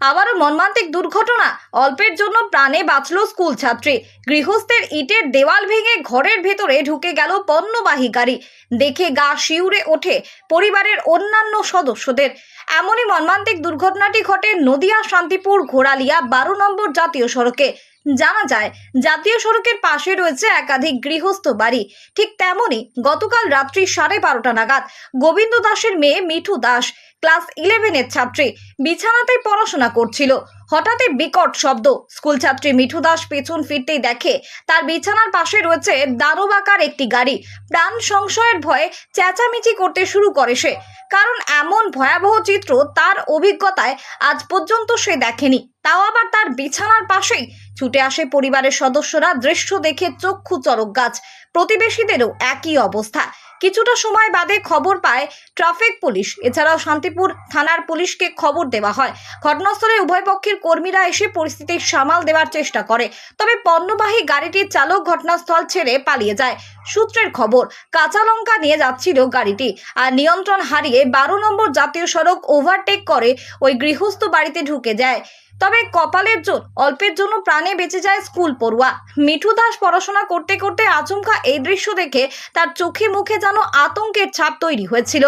আবারও মর্মান্তিক দুর্ঘটনা। অল্পের জন্য প্রাণে বাঁচল স্কুল ছাত্রী। গৃহস্থের ইটের দেওয়াল ভেঙে ঘরের ভেতরে ঢুকে গেল পণ্যবাহী গাড়ি। দেখে গা শিউরে ওঠে পরিবারের অন্যান্য সদস্যদের। এমনই মর্মান্তিক দুর্ঘটনাটি ঘটে নদিয়া শান্তিপুর ঘোড়ালিয়া বারো নম্বর জাতীয় সড়কে। জানা যায়, জাতীয় সড়কের পাশে রয়েছে একাধিক গৃহস্থ বাড়ি। ঠিক তেমনই গতকাল রাত্রি সাড়ে বারোটা নাগাদ গোবিন্দ দাসের মেয়ে মিঠু দাস, ক্লাস ইলেভেনের ছাত্রী বিছানাতে পড়াশোনা করছিল। হঠাৎই বিকট শব্দ। স্কুল ছাত্রী মিঠু দাস পেছন ফিরতেই দেখে, তার বিছানার পাশে রয়েছে দারোবাকার একটি গাড়ি। প্রাণ সংশয়ের ভয়ে চেঁচামেচি করতে শুরু করে সে। কারণ এমন ভয়াবহ চিত্র তার অভিজ্ঞতায় আজ পর্যন্ত সে দেখেনি। তাও আবার তার বিছানার পাশেই ছুটে আসে পরিবারের সদস্যরা দৃশ্য দেখে চক্ষু চরক গাছ। প্রতিবেশীদেরও একই অবস্থা। কিছুটা সময় বাদে খবর পায় ট্রাফিক পুলিশ। এছাড়াও শান্তিপুর থানার পুলিশকে খবর দেওয়া হয়। ঘটনাস্থলে উভয় পক্ষের কর্মীরা এসে পরিস্থিতি সামাল দেওয়ার চেষ্টা করে। তবে পণ্যবাহী গাড়িটির চালক ঘটনাস্থল ছেড়ে পালিয়ে যায়। সূত্রের খবর, কাঁচা লঙ্কা নিয়ে যাচ্ছিল গাড়িটি আর নিয়ন্ত্রণ হারিয়ে বারো নম্বর জাতীয় সড়ক ওভারটেক করে ওই গৃহস্থ বাড়িতে ঢুকে যায়। তবে কপালের জোর, অল্পের জন্য প্রাণে বেঁচে যায় স্কুল পড়ুয়া। মিঠু দাস পড়াশোনা করতে করতে আচমকা এই দৃশ্য দেখে তার চোখে মুখে যেন আতঙ্কের ছাপ তৈরি হয়েছিল।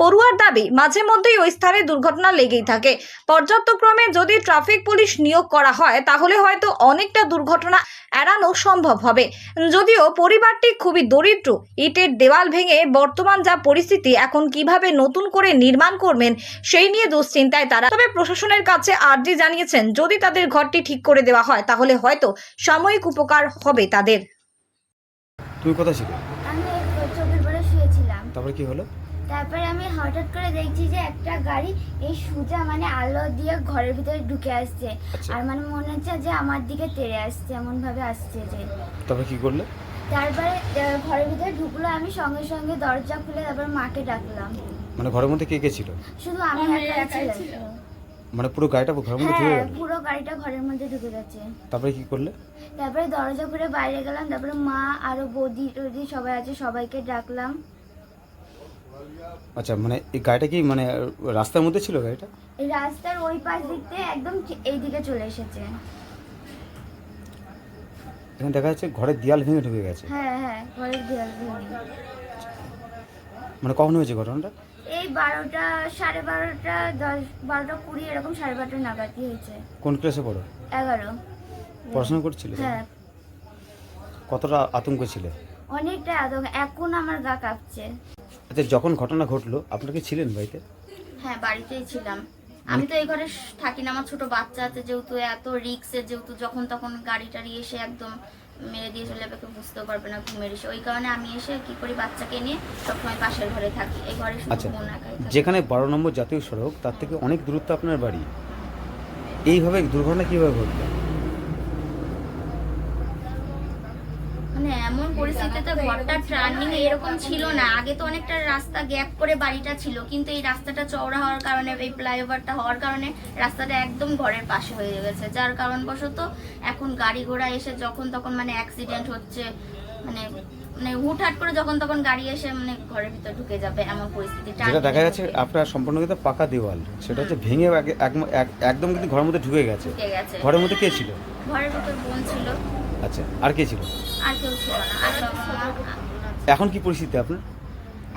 পড়ুয়ার দাবি মাঝে মধ্যেই ওই স্থানে দুর্ঘটনা লেগেই থাকে। পর্যাপ্তক্রমে যদি ট্রাফিক পুলিশ নিয়োগ করা হয় তাহলে হয়তো অনেকটা দুর্ঘটনা এড়ানো সম্ভব হবে। যদিও পরিবারটি খুবই দরিদ্র ইটের দেওয়াল ভেঙে বর্তমান যা পরিস্থিতি এখন কীভাবে নতুন করে নির্মাণ করবেন সেই নিয়ে দুশ্চিন্তায় তারা। তবে প্রশাসনের কাছে আর্জি জানিয়েছেন যদি তাদের ঘরটি ঠিক করে দেওয়া হয় তাহলে হয়তো সাময়িক উপকার হবে তাদের। তুমি কোথায় ছিলে? আমি ওই চোখের পরে শুয়েছিলাম। তারপরে কি হলো? তারপরে আমি হঠাৎ করে দেখছি যে একটা গাড়ি এই সুজা মানে আলো দিয়ে ঘরের ভিতরে ঢুকে আসছে। আচ্ছা। আর মানে মনে হচ্ছে যে আমার দিকে তেড়ে আসছে এমন ভাবে আসছে যে। তারপরে কি করলে? তারপরে ঘরের ভিতরে ঢুকলো আমি সঙ্গে সঙ্গে দরজা খুলে তারপর মাকে ডাকলাম। মানে ঘরের মধ্যে কে কে ছিল? শুধু আমি একাই ছিলাম। মানে পুরো গাড়িটা ঘরের মধ্যে ঢুকে হ্যাঁ গেল পুরো গাড়িটা ঘরের মধ্যে ঢুকে গেছে। তারপরে কি করলে? তারপরে দরজা খুলে বাইরে গেলাম তারপরে মা আরও বৌদি টদি সবাই আছে সবাইকে ডাকলাম। আচ্ছা মানে এই গাড়িটা কি মানে রাস্তার মধ্যে ছিল গাড়িটা? এই রাস্তার ওই পাশ দিক থেকে একদম এই দিকে চলে এসেছে। এখানে দেখা যাচ্ছে ঘরের দেয়াল ভেঙে ঢুকে গেছে। হ্যাঁ হ্যাঁ ঘরের দেয়াল ভেঙে মানে কখন হয়েছে ঘটনাটা? এই বারোটা সাড়ে বারোটা দশ বারোটা কুড়ি এরকম সাড়ে বারোটা নাগাদই হয়েছে। কোন ক্লাসে পড়ো? এগারো। পড়াশোনা করছিলে? হ্যাঁ। কতটা আতঙ্ক ছিল? অনেকটা আতঙ্ক। এখন আমার গা কাঁপছে। আচ্ছা যখন ঘটনা ঘটলো আপনারা কি ছিলেন বাড়িতে? হ্যাঁ বাড়িতেই ছিলাম। আমি তো এই ঘরে থাকি না আমার ছোট বাচ্চা আছে যেহেতু এত রিক্সে যেহেতু যখন তখন গাড়ি টাড়ি এসে একদম মেরে দিয়ে চলে যাবে বুঝতেও পারবে না ঘুমের এসে। ওই কারণে আমি এসে কি করি বাচ্চাকে নিয়ে সবসময় পাশের ঘরে থাকি। এই ঘরে শুধু আচ্ছা বোন একাই থাকে। যেখানে বারো নম্বর জাতীয় সড়ক তার থেকে অনেক দূরত্ব আপনার বাড়ি? এইভাবে দুর্ঘটনা কীভাবে ঘটলো মানে এমন পরিস্থিতিতে ঘরটা টার্নিং এরকম ছিল না। আগে তো অনেকটা রাস্তা গ্যাপ করে বাড়িটা ছিল কিন্তু এই রাস্তাটা চওড়া হওয়ার কারণে এই ফ্লাইওভারটা হওয়ার কারণে রাস্তাটা একদম ঘরের পাশে হয়ে গেছে। যার কারণবশত এখন গাড়ি ঘোড়া এসে যখন তখন মানে অ্যাক্সিডেন্ট হচ্ছে মানে মানে হুটহাট করে যখন তখন গাড়ি এসে মানে ঘরের ভিতর ঢুকে যাবে এমন পরিস্থিতি। যেটা দেখা যাচ্ছে আপনার সম্পূর্ণ কিন্তু পাকা দেওয়াল। সেটা হচ্ছে ভেঙে এক- এক- এক- একদম কিন্তু ঘরের মধ্যে ঢুকে গেছে। ঢুকে গেছে। ঘরের মধ্যে কে ছিল? ঘরের ভিতর বোন ছিল। আচ্ছা আর কে ছিল? আর কেউ ছিল না। আর বাবা মা এখন কি পরিস্থিতি আপনার?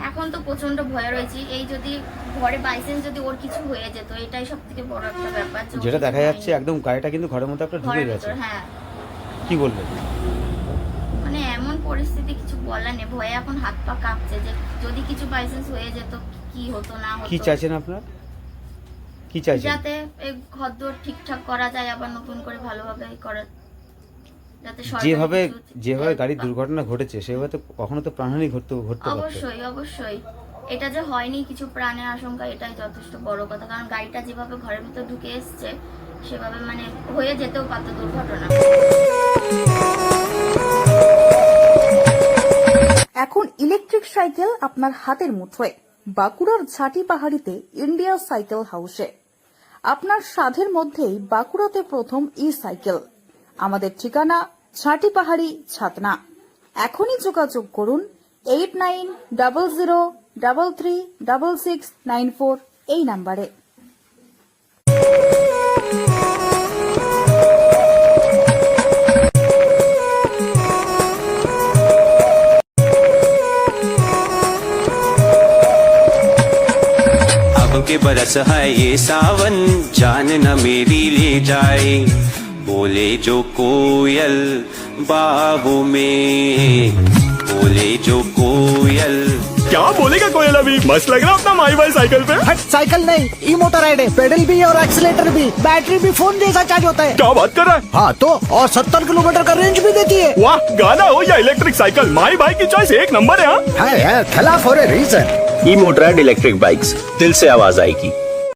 এখন তো প্রচণ্ড ভয় রয়েছে। এই যদি ঘরে বাইসেন্স যদি ওর কিছু হয়ে যেত এটাই সব থেকে বড় একটা ব্যাপার। যে ওর যেটা কিছু দেখা হয়নি। যাচ্ছে একদম গাড়িটা কিন্তু ঘরের মধ্যে আপনার ঢুকে ঘরের গেছে। ভিতর, হ্যাঁ। কি বলবেন? মানে এমন পরিস্থিতি কিছু বলার নেই। ভয়ে এখন হাত পা কাঁপছে যে যদি কিছু বাইসেন্স হয়ে যেত কি হতো না হতো? কি চাইছেন আপনার? কি চাইছেন? যাতে এই ঘরদোর ঠিকঠাক করা যায় আবার নতুন করে ভালোভাবে করা যেভাবে যেভাবে গাড়ির দুর্ঘটনা ঘটেছে সেভাবে তো কখনো তো প্রাণহানি ঘটতে ঘটতে অবশ্যই অবশ্যই। এটা যে হয়নি কিছু প্রাণের আশঙ্কা এটাই যথেষ্ট বড় কথা। কারণ গাড়িটা যেভাবে ঘরের ভিতর ঢুকে এসছে সেভাবে মানে হয়ে যেতেও পারতো দুর্ঘটনা। এখন ইলেকট্রিক সাইকেল আপনার হাতের মুঠোয় বাঁকুড়ার ঝাঁটি পাহাড়িতে ইন্ডিয়া সাইকেল হাউসে। আপনার সাধের মধ্যেই বাঁকুড়াতে প্রথম ই সাইকেল আমাদের ঠিকানা ছাটি পাহাড়ি ছাতনা। এখনই যোগাযোগ করুন eight nine double zero double three double six nine four এই নাম্বারে। के बरस है ये सावन, जान न मेरी ले जाए। बोले जो कोयल बाहों में। बोले जो कोयल। क्या बोलेगा कोयल अभी? मस्त लग रहा अपना माई बाई साइकिल पे। हट साइकिल नहीं ई मोटर राइड है पेडल भी और एक्सीटर भी बैटरी भी फ़ोन जैसा चार्ज होता है। क्या बात कर रहा है? हाँ तो और सत्तर किलोमीटर का रेंज भी देती है। वाह गाना हो या इलेक्ट्रिक साइकिल माई बाई की चॉइस एक नंबर है हाँ। है है खिलाफ for a reason E motor ride electric bikes दिल से आवाज़ आएगी।